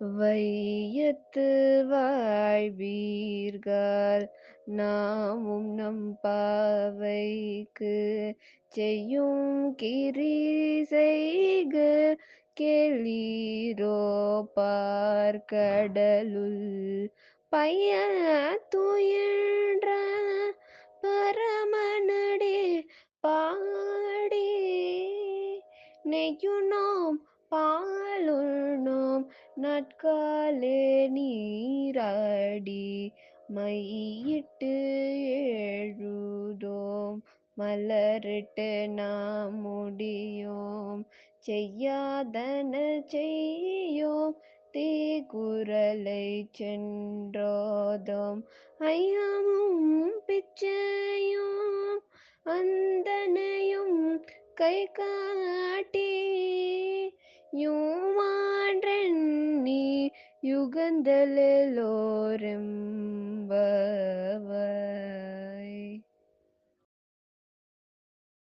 வையத்து வாழ்வீர்கள். நாமும் நம் பாவைக்கு செய்யும் கிரிசைக கேளீரோ பார்க்கடலுள். பைய துயின்ற பரமனடே பாடி நெய்யுனோம் நாட்காலே நீராடி மையிட்டு எழுதோம். மலரிட்டு நாம் முடியோம். செய்யாதன செய்யோம். தீக்குறளை சென்றோதோம். ஐயாமும் பிச்சையும் அந்தனையும் கை காட்டி gândele lor.